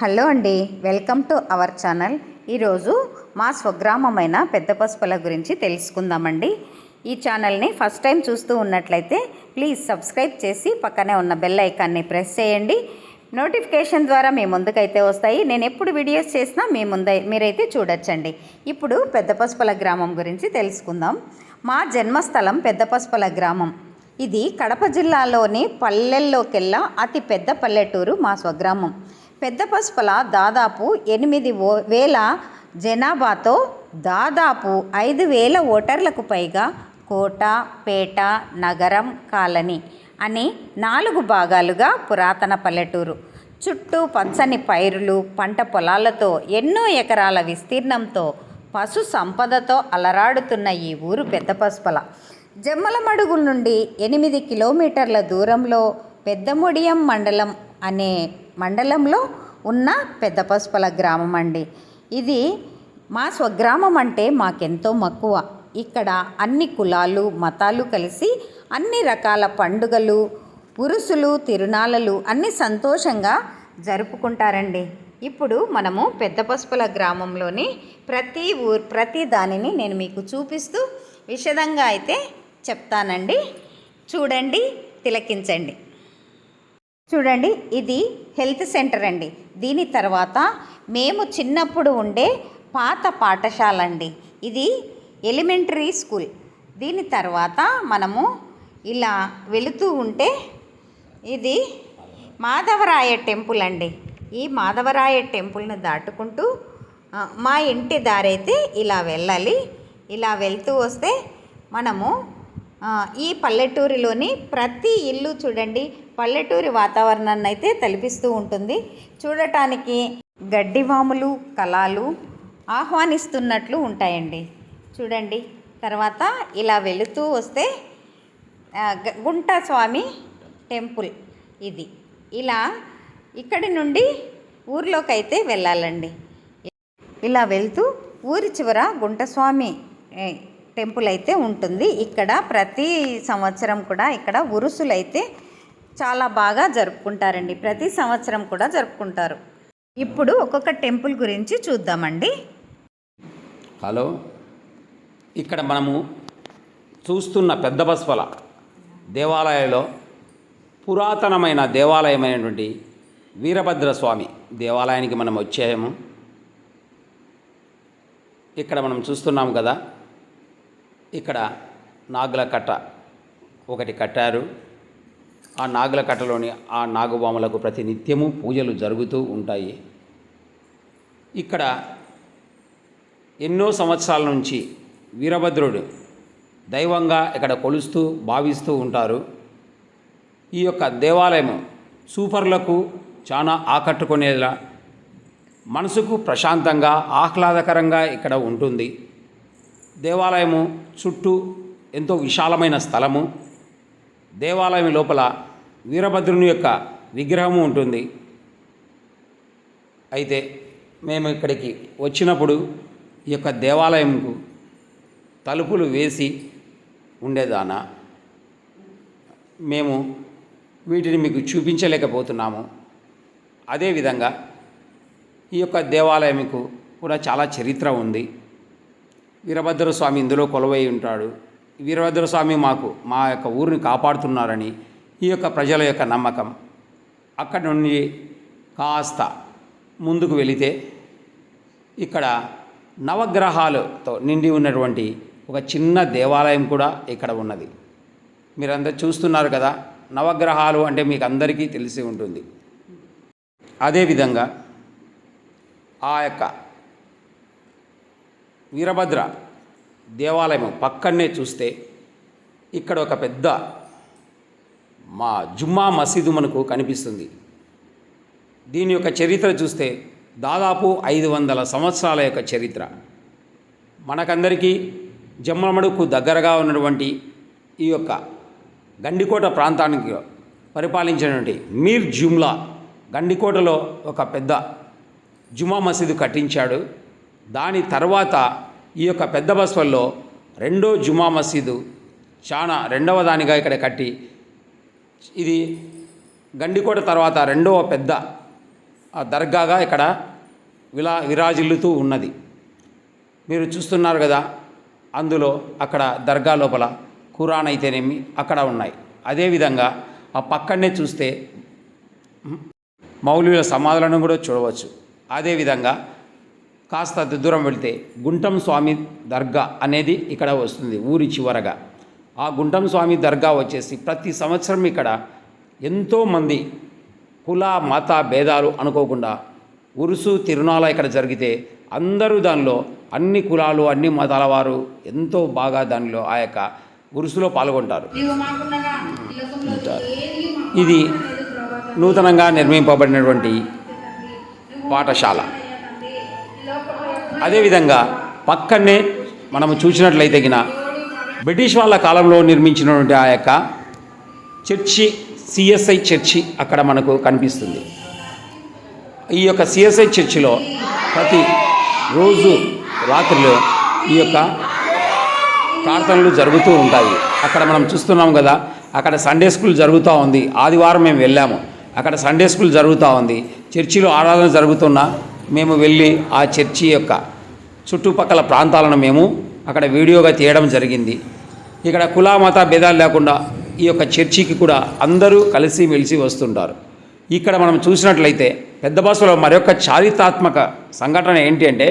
Hello అండి welcome to our channel. ఈరోజు మా స్వగ్రామమైన పెద్ద పసుపల గురించి తెలుసుకుందామండి. ఈ ఛానల్ని ఫస్ట్ టైం చూస్తూ ఉన్నట్లయితే ప్లీజ్ సబ్స్క్రైబ్ చేసి పక్కనే ఉన్న బెల్ ఐకాన్ని ప్రెస్ చేయండి. నోటిఫికేషన్ ద్వారా మీ ముందుకైతే వస్తాయి. నేను ఎప్పుడు వీడియోస్ చేసినా మీ ముందై మీరైతే చూడొచ్చండి. ఇప్పుడు పెద్ద పసుపల గ్రామం గురించి తెలుసుకుందాం. మా జన్మస్థలం పెద్ద పసుపల గ్రామం. ఇది కడప జిల్లాలోని పల్లెల్లోకెల్లా అతి పెద్ద పల్లెటూరు మా స్వగ్రామం. పెద్ద పసుపల దాదాపు ఎనిమిది ఓ వేల జనాభాతో దాదాపు ఐదు వేల ఓటర్లకు పైగా కోట పేట నగరం కాలనీ అని నాలుగు భాగాలుగా పురాతన పల్లెటూరు. చుట్టూ పచ్చని పైరులు పంట పొలాలతో ఎన్నో ఎకరాల విస్తీర్ణంతో పశు సంపదతో అలరాడుతున్న ఈ ఊరు పెద్ద పసుపల. జమ్మలమడుగుల నుండి ఎనిమిది కిలోమీటర్ల దూరంలో పెద్దముడియం మండలం అనే మండలంలో ఉన్న పెద్ద పసుపల గ్రామం అండి. ఇది మా స్వగ్రామం అంటే మాకెంతో మక్కువ. ఇక్కడ అన్ని కులాలు మతాలు కలిసి అన్ని రకాల పండుగలు ఉరుసులు తిరునాళ్ళలు అన్ని సంతోషంగా జరుపుకుంటారండి. ఇప్పుడు మనము పెద్ద పసుపుల గ్రామంలోని ప్రతి ఊరు ప్రతి దానిని నేను మీకు చూపిస్తూ విషదంగా అయితే చెప్తానండి. చూడండి తిలకించండి. చూడండి ఇది హెల్త్ సెంటర్ అండి. దీని తర్వాత మేము చిన్నప్పుడు ఉండే పాత పాఠశాల అండి. ఇది ఎలిమెంటరీ స్కూల్. దీని తర్వాత మనము ఇలా వెళుతూ ఉంటే ఇది మాధవరాయ టెంపుల్ అండి. ఈ మాధవరాయ టెంపుల్ని దాటుకుంటూ మా ఇంటి దారైతే ఇలా వెళ్ళాలి. ఇలా వెళ్తూ వస్తే మనము ఈ పల్లెటూరిలోని ప్రతి ఇల్లు చూడండి పల్లెటూరి వాతావరణాన్ని అయితే తలపిస్తూ ఉంటుంది. చూడటానికి గడ్డివాములు కళాలు ఆహ్వానిస్తున్నట్లు ఉంటాయండి. చూడండి తర్వాత ఇలా వెళుతూ వస్తే గుంట స్వామి టెంపుల్ ఇది. ఇలా ఇక్కడి నుండి ఊర్లోకి అయితే వెళ్ళాలండి. ఇలా వెళ్తూ ఊరి చివర గుంటస్వామి టెంపుల్ అయితే ఉంటుంది. ఇక్కడ ప్రతి సంవత్సరం కూడా ఇక్కడ ఉరుసులు అయితే చాలా బాగా జరుపుకుంటారండి. ప్రతి సంవత్సరం కూడా జరుపుకుంటారు. ఇప్పుడు ఒక్కొక్క టెంపుల్ గురించి చూద్దామండి. హలో. ఇక్కడ మనము చూస్తున్న పెద్ద బస్వల దేవాలయంలో పురాతనమైన దేవాలయమైనటువంటి వీరభద్రస్వామి దేవాలయానికి మనం వచ్చాము. ఇక్కడ మనం చూస్తున్నాం కదా ఇక్కడ నాగుల కట్ట ఒకటి కట్టారు. ఆ నాగుల కట్టలోని ఆ నాగుబాములకు ప్రతి నిత్యము పూజలు జరుగుతూ ఉంటాయి. ఇక్కడ ఎన్నో సంవత్సరాల నుంచి వీరభద్రుడు దైవంగా ఇక్కడ కొలుస్తూ భావిస్తూ ఉంటారు. ఈ యొక్క దేవాలయం సూపర్లకు చాలా ఆకట్టుకునేలా మనసుకు ప్రశాంతంగా ఆహ్లాదకరంగా ఇక్కడ ఉంటుంది. దేవాలయము చుట్టూ ఎంతో విశాలమైన స్థలము. దేవాలయం లోపల వీరభద్రుని యొక్క విగ్రహము ఉంటుంది. అయితే మేము ఇక్కడికి వచ్చినప్పుడు ఈ యొక్క దేవాలయంకు తలుపులు వేసి ఉండేదాన? మేము వీటిని మీకు చూపించలేకపోతున్నాము. అదేవిధంగా ఈ యొక్క దేవాలయంకు కూడా చాలా చరిత్ర ఉంది. వీరభద్ర స్వామి ఇందులో కొలువై ఉంటాడు. వీరభద్ర స్వామి మాకు మా యొక్క ఊరిని కాపాడుతున్నారని ఈ యొక్క ప్రజల యొక్క నమ్మకం. అక్కడి నుండి కాస్త ముందుకు వెళితే ఇక్కడ నవగ్రహాలతో నిండి ఉన్నటువంటి ఒక చిన్న దేవాలయం కూడా ఇక్కడ ఉన్నది. మీరందరూ చూస్తున్నారు కదా నవగ్రహాలు అంటే మీకు అందరికీ తెలిసి ఉంటుంది. అదేవిధంగా ఆ యొక్క వీరభద్ర దేవాలయం పక్కనే చూస్తే ఇక్కడ ఒక పెద్ద మా జుమ్మా మసీదు మనకు కనిపిస్తుంది. దీని యొక్క చరిత్ర చూస్తే దాదాపు ఐదు వందల సంవత్సరాల యొక్క చరిత్ర. మనకందరికీ జమ్మలమడుకు దగ్గరగా ఉన్నటువంటి ఈ యొక్క గండికోట ప్రాంతానికి పరిపాలించినటువంటి మీర్ జుమ్లా గండికోటలో ఒక పెద్ద జుమా మసీదు కట్టించాడు. దాని తర్వాత ఈ యొక్క పెద్ద బస్వల్లో రెండో జుమా మసీదు చాలా రెండవ దానిగా ఇక్కడ కట్టి ఇది గండికోట తర్వాత రెండవ పెద్ద ఆ దర్గాగా ఇక్కడ విలా విరాజిల్లుతూ ఉన్నది. మీరు చూస్తున్నారు కదా అందులో అక్కడ దర్గా లోపల ఖురాన్ అయితేనేమి అక్కడ ఉన్నాయి. అదేవిధంగా ఆ పక్కనే చూస్తే మౌలిల సమాధులను కూడా చూడవచ్చు. అదేవిధంగా కాస్త దూరం వెళితే గుంటం స్వామి దర్గా అనేది ఇక్కడ వస్తుంది ఊరి చివరగా. ఆ గుంటం స్వామి దర్గా వచ్చేసి ప్రతి సంవత్సరం ఇక్కడ ఎంతోమంది కుల మత భేదాలు అనుకోకుండా ఉరుసు తిరునాళ ఇక్కడ జరిగితే అందరూ దానిలో అన్ని కులాలు అన్ని మతాల వారు ఎంతో బాగా దానిలో ఆ యొక్క ఉరుసులో పాల్గొంటారు. ఇది నూతనంగా నిర్మింపబడినటువంటి పాఠశాల. అదేవిధంగా పక్కనే మనము చూసినట్లయితే గిన బ్రిటిష్ వాళ్ళ కాలంలో నిర్మించినటువంటి ఆ యొక్క చర్చి సిఎస్ఐ చర్చి అక్కడ మనకు కనిపిస్తుంది. ఈ యొక్క సిఎస్ఐ చర్చిలో ప్రతి రోజు రాత్రిలో ఈ యొక్క ప్రార్థనలు జరుగుతూ ఉంటాయి. అక్కడ మనం చూస్తున్నాం కదా అక్కడ సండే స్కూల్ జరుగుతూ ఉంది. ఆదివారం మేము వెళ్ళాము. అక్కడ సండే స్కూల్ జరుగుతూ ఉంది. చర్చిలో ఆరాధన జరుగుతున్నా మేము వెళ్ళి ఆ చర్చి యొక్క చుట్టుపక్కల ప్రాంతాలను మేము అక్కడ వీడియోగా తీయడం జరిగింది. ఇక్కడ కుల మత భేదాలు లేకుండా ఈ యొక్క చర్చికి కూడా అందరూ కలిసి మెలిసి వస్తుంటారు. ఇక్కడ మనం చూసినట్లయితే పెద్ద బస్సులో మరొక చారిత్రాత్మక సంఘటన ఏంటి అంటే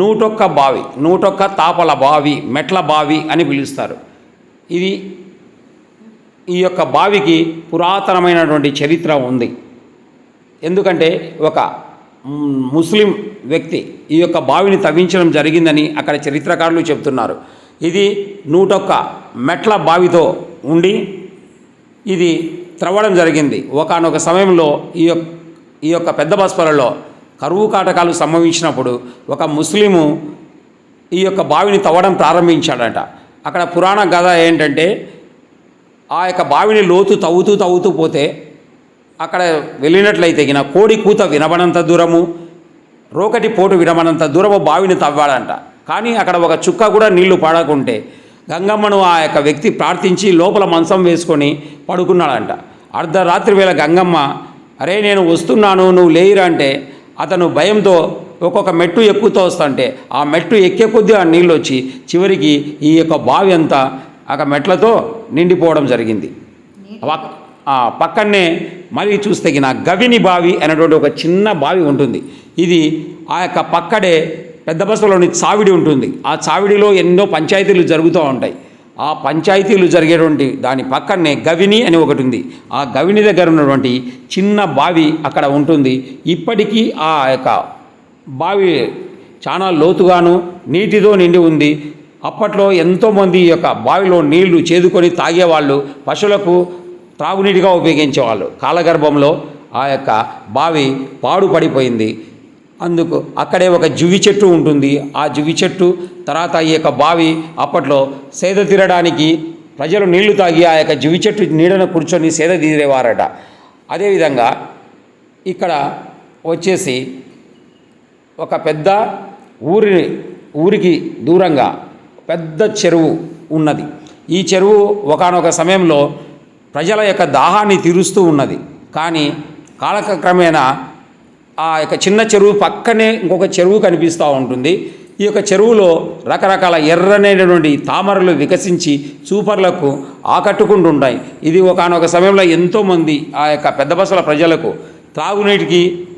నూటొక్క బావి నూటొక్క తాపల బావి మెట్ల బావి అని పిలుస్తారు. ఇది ఈ యొక్క బావికి పురాతనమైనటువంటి చరిత్ర ఉంది. ఎందుకంటే ఒక ముస్లిం వ్యక్తి ఈ యొక్క బావిని తవ్వించడం జరిగిందని అక్కడ చరిత్రకారులు చెప్తున్నారు ఇది నూటొక్క మెట్ల బావితో ఉండి ఇది త్రవ్వడం జరిగింది. ఒకనొక సమయంలో ఈ యొక్క ఈ యొక్క పెద్ద బస్పలలో కరువు కాటకాలు సంభవించినప్పుడు ఒక ముస్లిము ఈ యొక్క బావిని తవ్వడం ప్రారంభించాడట. అక్కడ పురాణ కథ ఏంటంటే ఆ యొక్క బావిని లోతు తవ్వుతూ తవ్వుతూ పోతే అక్కడ వెళ్ళినట్లయితే గిన కోడి కూత వినబడంత దూరము రోకటి పోటు వినబడంత దూరము బావిని తవ్వాడంట కానీ అక్కడ ఒక చుక్క కూడా నీళ్ళు పడకుంటే గంగమ్మను ఆ యొక్క వ్యక్తి ప్రార్థించి లోపల మంచం వేసుకొని పడుకున్నాడంట. అర్ధరాత్రి వేళ గంగమ్మ అరే నేను వస్తున్నాను నువ్వు లేయిరా అంటే అతను భయంతో ఒక్కొక్క మెట్టు ఎక్కుతూ వస్తుంటే ఆ మెట్టు ఎక్కే కొద్దీ ఆ నీళ్ళు వచ్చి చివరికి ఈ యొక్క బావి అంతా ఆ మెట్లతో నిండిపోవడం జరిగింది. పక్కనే మరి చూస్తే గవిని బావి అనేటువంటి ఒక చిన్న బావి ఉంటుంది. ఇది ఆ యొక్క పక్కడే పెద్ద బస్సులోని చావిడి ఉంటుంది. ఆ చావిడిలో ఎన్నో పంచాయతీలు జరుగుతూ ఉంటాయి. ఆ పంచాయతీలు జరిగేటువంటి దాని పక్కనే గవిని అని ఒకటి ఉంది. ఆ గవిని దగ్గర ఉన్నటువంటి చిన్న బావి అక్కడ ఉంటుంది. ఇప్పటికీ ఆ యొక్క బావి చాలా లోతుగాను నీటితో నిండి ఉంది. అప్పట్లో ఎంతోమంది ఈ యొక్క బావిలో నీళ్ళు చేదుకొని తాగేవాళ్ళు పశువులకు త్రాగునీటిగా ఉపయోగించేవాళ్ళు. కాలగర్భంలో ఆ యొక్క బావి పాడుపడిపోయింది. అందుకు అక్కడే ఒక జువి చెట్టు ఉంటుంది. ఆ జువి చెట్టు తర్వాత ఈ యొక్క బావి అప్పట్లో సేద తీరడానికి ప్రజలు నీళ్ళు తాగి ఆ యొక్క జువి చెట్టు నీడన కూర్చొని సేద తీరేవారట. అదేవిధంగా ఇక్కడ వచ్చేసి ఒక పెద్ద ఊరి ఊరికి దూరంగా పెద్ద చెరువు ఉన్నది. ఈ చెరువు ఒకానొక సమయంలో ప్రజల యొక్క దాహాన్ని తీరుస్తూ ఉన్నది. కానీ కాలక్రమేణా ఆ యొక్క చిన్న చెరువు పక్కనే ఇంకొక చెరువు కనిపిస్తూ ఉంటుంది. ఈ యొక్క చెరువులో రకరకాల ఎర్రనైనటువంటి తామరలు వికసించి చూపర్లకు ఆకట్టుకుంటుంటాయి. ఇది ఒకానొక సమయంలో ఎంతోమంది ఆ యొక్క పెద్ద బసల ప్రజలకు త్రాగునీటికి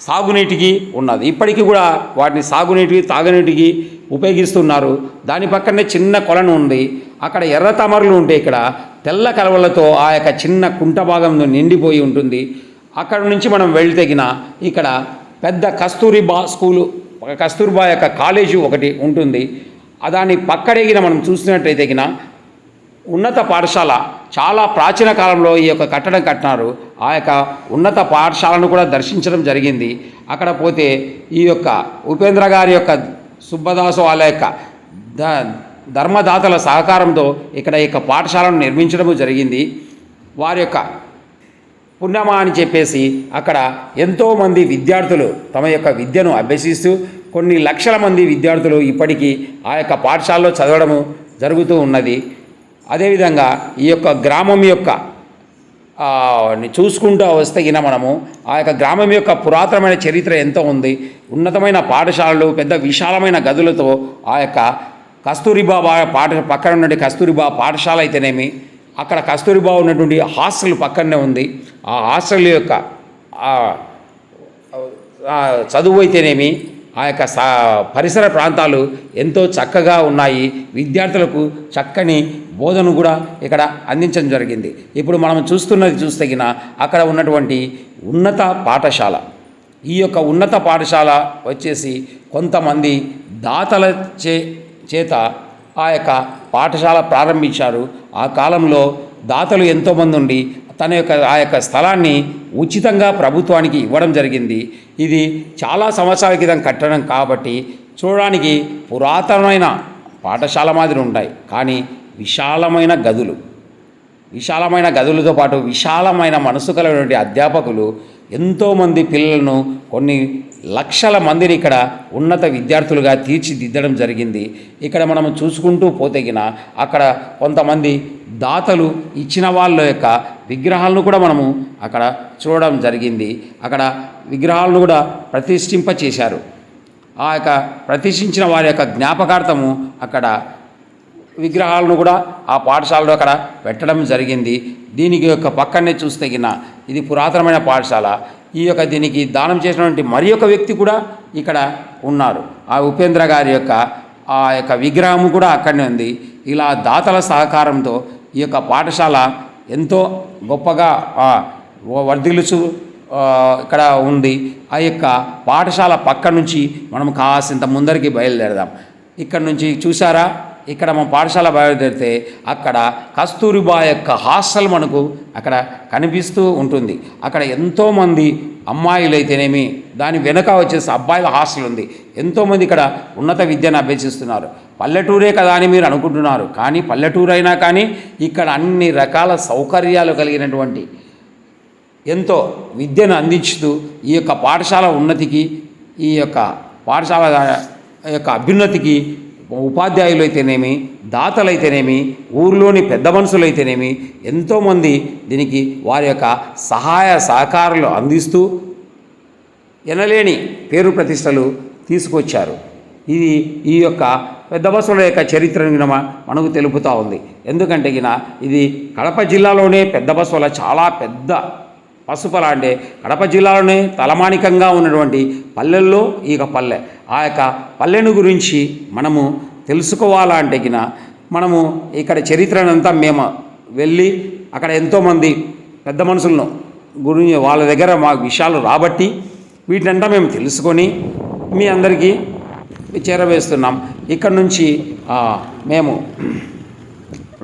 సాగునీటికి ఉన్నది. ఇప్పటికీ కూడా వాటిని సాగునీటికి తాగునీటికి ఉపయోగిస్తున్నారు. దాని పక్కనే చిన్న కొలను ఉంది. అక్కడ ఎర్ర తామరలు ఉంటాయి ఇక్కడ తెల్ల కలవలతో ఆ యొక్క చిన్న కుంట భాగంలో నిండిపోయి ఉంటుంది. అక్కడ నుంచి మనం వెళ్తేగిన ఇక్కడ పెద్ద కస్తూరిబా స్కూలు ఒక యొక్క కాలేజీ ఒకటి ఉంటుంది. దాన్ని దాని పక్కడేగిన మనం చూసినట్టయితే గిన ఉన్నత పాఠశాల చాలా ప్రాచీన కాలంలో ఈ యొక్క కట్టడం కట్టినారు. ఆ యొక్క ఉన్నత పాఠశాలను కూడా దర్శించడం జరిగింది. అక్కడ పోతే ఈ యొక్క ఉపేంద్ర గారి యొక్క సుబ్బదాసు వాళ్ళ యొక్క ద ధర్మదాతల సహకారంతో ఇక్కడ యొక్క పాఠశాలను నిర్మించడము జరిగింది. వారి యొక్క పుణ్యమా అని చెప్పేసి అక్కడ ఎంతోమంది విద్యార్థులు తమ యొక్క విద్యను అభ్యసిస్తూ కొన్ని లక్షల మంది విద్యార్థులు ఇప్పటికీ ఆ యొక్క పాఠశాలలో చదవడము జరుగుతూ ఉన్నది. అదేవిధంగా ఈ యొక్క గ్రామం యొక్క చూసుకుంటూ వస్తే గిన మనము ఆ యొక్క గ్రామం యొక్క పురాతనమైన చరిత్ర ఎంతో ఉంది. ఉన్నతమైన పాఠశాలలు పెద్ద విశాలమైన గదులతో ఆ యొక్క కస్తూరిబా పాఠ పక్కన ఉన్నటువంటి కస్తూరిబా పాఠశాల అయితేనేమి అక్కడ కస్తూరిబా ఉన్నటువంటి హాస్టల్ పక్కనే ఉంది. ఆ హాస్టల్ యొక్క చదువు అయితేనేమి ఆ యొక్క సా పరిసర ప్రాంతాలు ఎంతో చక్కగా ఉన్నాయి. విద్యార్థులకు చక్కని బోధన కూడా ఇక్కడ అందించడం జరిగింది. ఇప్పుడు మనం చూస్తున్నది చూస్తగిన అక్కడ ఉన్నటువంటి ఉన్నత పాఠశాల. ఈ యొక్క ఉన్నత పాఠశాల వచ్చేసి కొంతమంది దాతల చే చేత ఆ యొక్క పాఠశాల ప్రారంభించారు. ఆ కాలంలో దాతలు ఎంతోమంది ఉండి తన యొక్క ఆ యొక్క స్థలాన్ని ఉచితంగా ప్రభుత్వానికి ఇవ్వడం జరిగింది. ఇది చాలా సంవత్సరాల క్రితం కట్టడం కాబట్టి చూడడానికి పురాతనమైన పాఠశాల మాదిరి ఉంటాయి. కానీ విశాలమైన గదులు విశాలమైన గదులతో పాటు విశాలమైన మనసు కలిగినటువంటి అధ్యాపకులు ఎంతోమంది పిల్లలను కొన్ని లక్షల మందిని ఇక్కడ ఉన్నత విద్యార్థులుగా తీర్చిదిద్దడం జరిగింది. ఇక్కడ మనం చూసుకుంటూ పోతేగిన అక్కడ కొంతమంది దాతలు ఇచ్చిన వాళ్ళ యొక్క విగ్రహాలను కూడా మనము అక్కడ చూడడం జరిగింది. అక్కడ విగ్రహాలను కూడా ప్రతిష్ఠింప చేశారు ఆ యొక్క ప్రతిష్ఠించిన వారి యొక్క జ్ఞాపకార్థము అక్కడ విగ్రహాలను కూడా ఆ పాఠశాలలో అక్కడ పెట్టడం జరిగింది. దీనికి యొక్క పక్కనే చూస్తే గిన ఇది పురాతనమైన పాఠశాల. ఈ యొక్క దీనికి దానం చేసినటువంటి మరి ఒక వ్యక్తి కూడా ఇక్కడ ఉన్నారు. ఆ ఉపేంద్ర గారి యొక్క ఆ యొక్క విగ్రహము కూడా అక్కడనే ఉంది. ఇలా దాతల సహకారంతో ఈ యొక్క పాఠశాల ఎంతో గొప్పగా వర్ధిలుచు ఇక్కడ ఉంది. ఆ యొక్క పాఠశాల పక్క నుంచి మనం కాసింత ముందరికి బయలుదేరదాం. ఇక్కడ నుంచి చూసారా ఇక్కడ మా పాఠశాల బయలుదేరితే అక్కడ కస్తూరిబా యొక్క హాస్టల్ మనకు అక్కడ కనిపిస్తూ ఉంటుంది. అక్కడ ఎంతోమంది అమ్మాయిలు అయితేనేమి దాని వెనుక వచ్చేసి అబ్బాయిల హాస్టల్ ఉంది. ఎంతోమంది ఇక్కడ ఉన్నత విద్యను అభ్యసిస్తున్నారు. పల్లెటూరే కదా అని మీరు అనుకుంటున్నారు. కానీ పల్లెటూరు అయినా కానీ ఇక్కడ అన్ని రకాల సౌకర్యాలు కలిగినటువంటి ఎంతో విద్యను అందించుతూ ఈ యొక్క పాఠశాల ఉన్నతికి ఈ యొక్క పాఠశాల యొక్క అభ్యున్నతికి ఉపాధ్యాయులు అయితేనేమి దాతలైతేనేమి ఊర్లోని పెద్ద మనుషులైతేనేమి ఎంతోమంది దీనికి వారి యొక్క సహాయ సహకారాలు అందిస్తూ ఎనలేని పేరు ప్రతిష్టలు తీసుకొచ్చారు. ఇది ఈ యొక్క పెద్ద బస్సుల యొక్క చరిత్రను మనకు తెలుపుతూ ఉంది. ఎందుకంటే గిన ఇది కడప జిల్లాలోనే పెద్ద బస్సుల చాలా పెద్ద పసుపల అంటే కడప జిల్లాలోనే తలమానికంగా ఉన్నటువంటి పల్లెల్లో ఈ యొక్క పల్లె. ఆ యొక్క పల్లెను గురించి మనము తెలుసుకోవాలంటే మనము ఇక్కడ చరిత్రనంతా మేము వెళ్ళి అక్కడ ఎంతోమంది పెద్ద మనుషులను గురించి వాళ్ళ దగ్గర మా విషయాలు రాబట్టి వీటినంతా మేము తెలుసుకొని మీ అందరికీ చేరవేస్తున్నాం. ఇక్కడ నుంచి మేము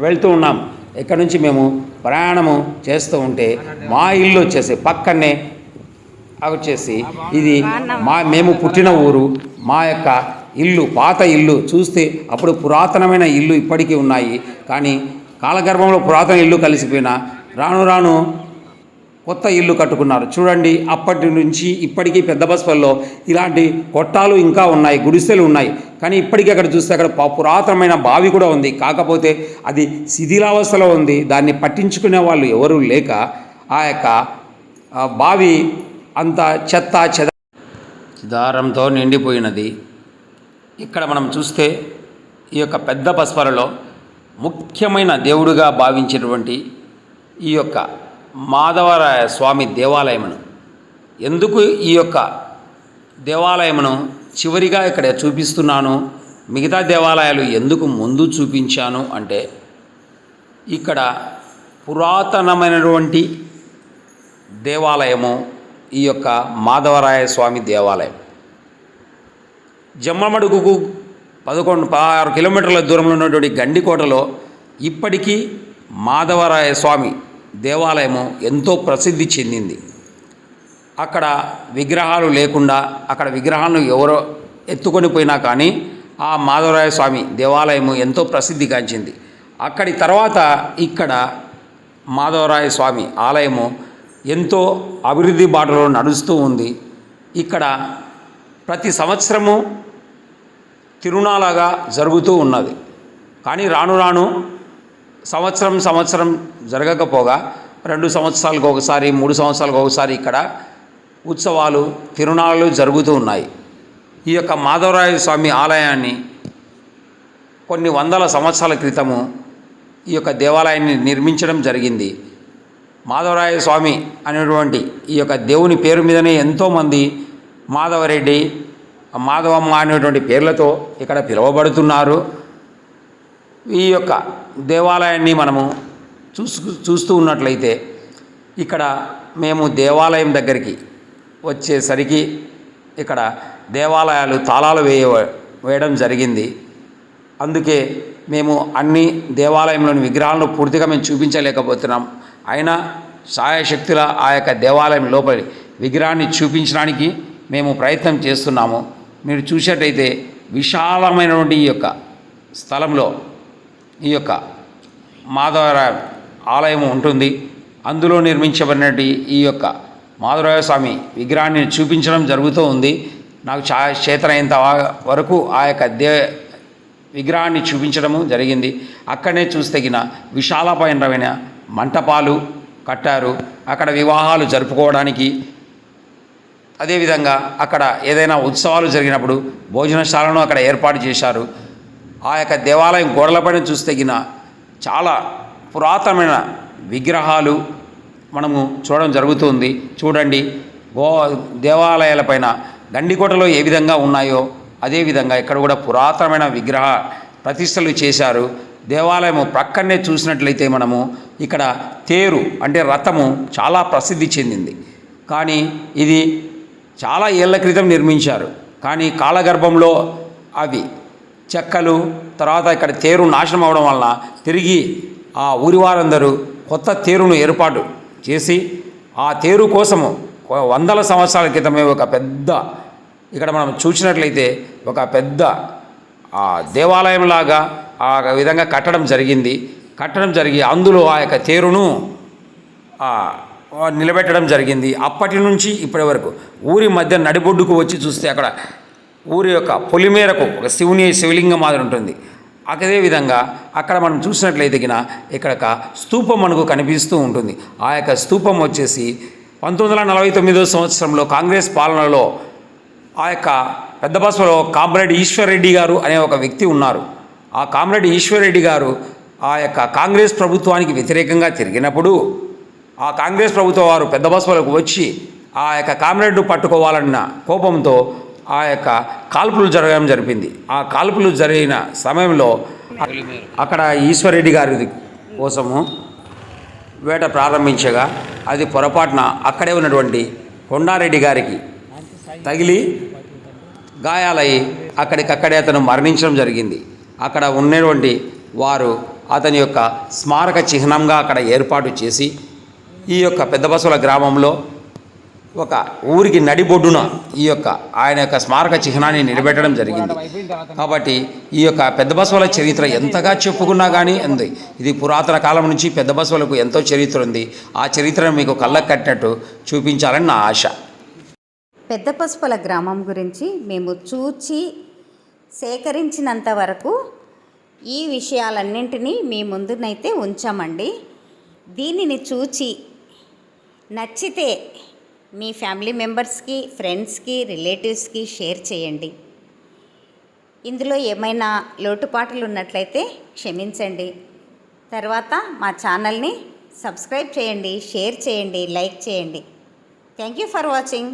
వెళ్తూ ఉన్నాం. ఇక్కడ నుంచి మేము ప్రయాణము చేస్తూ ఉంటే మా ఇల్లు వచ్చేసి పక్కనే వచ్చేసి ఇది మా మేము పుట్టిన ఊరు మా యొక్క ఇల్లు పాత ఇల్లు చూస్తే అప్పుడు పురాతనమైన ఇల్లు ఇప్పటికీ ఉన్నాయి. కానీ కాలగర్భంలో పురాతన ఇల్లు కలిసిపోయిన రాను రాను కొత్త ఇల్లు కట్టుకున్నారు. చూడండి అప్పటి నుంచి ఇప్పటికీ పెద్ద బస్పల్లో ఇలాంటి కొట్టాలు ఇంకా ఉన్నాయి గుడిసెలు ఉన్నాయి. కానీ ఇప్పటికీ అక్కడ చూస్తే అక్కడ పురాతనమైన బావి కూడా ఉంది. కాకపోతే అది శిథిలావస్థలో ఉంది. దాన్ని పట్టించుకునే వాళ్ళు ఎవరూ లేక ఆ యొక్క బావి అంత చెత్త చెద దారంతో నిండిపోయినది. ఇక్కడ మనం చూస్తే ఈ యొక్క పెద్ద పస్వరలో ముఖ్యమైన దేవుడుగా భావించినటువంటి ఈ యొక్క మాధవరాయ స్వామి దేవాలయమును. ఎందుకు ఈ యొక్క దేవాలయమును చివరిగా ఇక్కడ చూపిస్తున్నాను? మిగతా దేవాలయాలు ఎందుకు ముందు చూపించాను అంటే ఇక్కడ పురాతనమైనటువంటి దేవాలయము ఈ యొక్క మాధవరాయ స్వామి దేవాలయం. జమ్మమడుగుకు పదకొండు పదహారు కిలోమీటర్ల దూరంలో ఉన్నటువంటి గండికోటలో ఇప్పటికీ మాధవరాయ స్వామి దేవాలయము ఎంతో ప్రసిద్ధి చెందింది. అక్కడ విగ్రహాలు లేకుండా అక్కడ విగ్రహాలను ఎవరో ఎత్తుకొని పోయినా కానీ ఆ మాధవరాయ స్వామి దేవాలయము ఎంతో ప్రసిద్ధిగాంచింది. అక్కడి తర్వాత ఇక్కడ మాధవరాయ స్వామి ఆలయము ఎంతో అభివృద్ధి బాటలో నడుస్తూ ఉంది. ఇక్కడ ప్రతి సంవత్సరము తిరునాళగా జరుగుతూ ఉన్నది. కానీ రాను రాను సంవత్సరం సంవత్సరం జరగకపోగా రెండు సంవత్సరాలకు ఒకసారి మూడు సంవత్సరాలకు ఒకసారి ఇక్కడ ఉత్సవాలు తిరునాళ్ళు జరుగుతూ ఉన్నాయి. ఈ యొక్క మాధవరాయ స్వామి ఆలయాన్ని కొన్ని వందల సంవత్సరాల క్రితము ఈ యొక్క దేవాలయాన్ని నిర్మించడం జరిగింది. మాధవరాయ స్వామి అనేటువంటి ఈ యొక్క దేవుని పేరు మీదనే ఎంతోమంది మాధవరెడ్డి మాధవమ్మ అనేటువంటి పేర్లతో ఇక్కడ పిలువబడుతున్నారు. ఈ యొక్క దేవాలయాన్ని మనము చూసు చూస్తూ ఉన్నట్లయితే ఇక్కడ మేము దేవాలయం దగ్గరికి వచ్చేసరికి ఇక్కడ దేవాలయాలు తాళాలు వేయ వేయడం జరిగింది. అందుకే మేము అన్ని దేవాలయంలోని విగ్రహాలను పూర్తిగా మేము చూపించలేకపోతున్నాం. అయినా సాయశక్తుల ఆ యొక్క దేవాలయం లోపలి విగ్రహాన్ని చూపించడానికి మేము ప్రయత్నం చేస్తున్నాము. మీరు చూసేటైతే విశాలమైనటువంటి ఈ యొక్క స్థలంలో ఈ యొక్క మాధవరాయ ఆలయం ఉంటుంది. అందులో నిర్మించబడినటువంటి ఈ యొక్క మాధవరాయ స్వామి విగ్రహాన్ని చూపించడం జరుగుతూ ఉంది. నాకు చా చేతనైనంత వరకు ఆ యొక్క దే విగ్రహాన్ని చూపించడము జరిగింది. అక్కడనే చూస్తగిన విశాలమైన మంటపాలు కట్టారు. అక్కడ వివాహాలు జరుపుకోవడానికి. అదేవిధంగా అక్కడ ఏదైనా ఉత్సవాలు జరిగినప్పుడు భోజనశాలను అక్కడ ఏర్పాటు చేశారు. ఆ యొక్క దేవాలయం గోడలపైన చూస్తగిన చాలా పురాతనమైన విగ్రహాలు మనము చూడడం జరుగుతుంది. చూడండి గో దేవాలయాలపైన గండికోటలో ఏ విధంగా ఉన్నాయో అదేవిధంగా ఇక్కడ కూడా పురాతనమైన విగ్రహ ప్రతిష్టలు చేశారు. దేవాలయము ప్రక్కనే చూసినట్లయితే మనము ఇక్కడ తేరు అంటే రథము చాలా ప్రసిద్ధి చెందింది. కానీ ఇది చాలా ఏళ్ళ క్రితం నిర్మించారు. కానీ కాలగర్భంలో అవి చెక్కలు తర్వాత ఇక్కడ తేరు నాశనం అవడం వలన తిరిగి ఆ ఊరి వారందరూ కొత్త తేరును ఏర్పాటు చేసి ఆ తేరు కోసము వందల సంవత్సరాల క్రితమే ఒక పెద్ద ఇక్కడ మనం చూసినట్లయితే ఒక పెద్ద ఆ దేవాలయంలాగా ఆ విధంగా కట్టడం జరిగింది. కట్టడం జరిగి అందులో ఆ యొక్క తేరును నిలబెట్టడం జరిగింది. అప్పటి నుంచి ఇప్పటి వరకు ఊరి మధ్య నడిబొడ్డుకు వచ్చి చూస్తే అక్కడ ఊరి యొక్క పొలిమేరకు ఒక శివుని శివలింగం మాదిరి ఉంటుంది. అదే విధంగా అక్కడ మనం చూసినట్లయితే గిన ఇక్కడ ఒక స్తూపం మనకు కనిపిస్తూ ఉంటుంది. ఆ యొక్క స్తూపం వచ్చేసి పంతొమ్మిది వందల నలభై తొమ్మిదో సంవత్సరంలో కాంగ్రెస్ పాలనలో ఆ యొక్క పెద్ద బస్సులో కామ్రేడ్ ఈశ్వర్రెడ్డి గారు అనే ఒక వ్యక్తి ఉన్నారు. ఆ కామ్రేడ్ ఈశ్వర్రెడ్డి గారు ఆ యొక్క కాంగ్రెస్ ప్రభుత్వానికి వ్యతిరేకంగా తిరిగినప్పుడు ఆ కాంగ్రెస్ ప్రభుత్వం వారు పెద్ద బస్సులకు వచ్చి ఆ యొక్క కామ్రేడ్ను పట్టుకోవాలన్న కోపంతో ఆ యొక్క కాల్పులు జరగడం జరిపింది. ఆ కాల్పులు జరిగిన సమయంలో అక్కడ ఈశ్వర్రెడ్డి గారి కోసము వేట ప్రారంభించగా అది పొరపాటున అక్కడే ఉన్నటువంటి కొండారెడ్డి గారికి తగిలి గాయాలయ్యి అక్కడికక్కడే అతను మరణించడం జరిగింది. అక్కడ ఉన్నటువంటి వారు అతని యొక్క స్మారక చిహ్నంగా అక్కడ ఏర్పాటు చేసి ఈ యొక్క పెద్దబసుల గ్రామంలో ఒక ఊరికి నడిబొడ్డున ఈ యొక్క ఆయన యొక్క స్మారక చిహ్నాన్ని నిలబెట్టడం జరిగింది. కాబట్టి ఈ యొక్క పెద్ద బసవల చరిత్ర ఎంతగా చెప్పుకున్నా కానీ ఉంది ఇది పురాతన కాలం నుంచి పెద్ద బసవలకు ఎంతో చరిత్ర ఉంది. ఆ చరిత్రను మీకు కళ్ళకు కట్టినట్టు చూపించాలని నా ఆశ. పెద్ద పసుపల గ్రామం గురించి మేము చూచి సేకరించినంత వరకు ఈ విషయాలన్నింటినీ మీ ముందునైతే ఉంచామండి. దీనిని చూచి నచ్చితే మీ ఫ్యామిలీ మెంబర్స్కి ఫ్రెండ్స్కి రిలేటివ్స్కి షేర్ చేయండి. ఇందులో ఏమైనా లోటుపాట్లు ఉన్నట్లయితే క్షమించండి. తర్వాత మా ఛానల్ని సబ్స్క్రైబ్ చేయండి షేర్ చేయండి లైక్ చేయండి. Thank you for watching.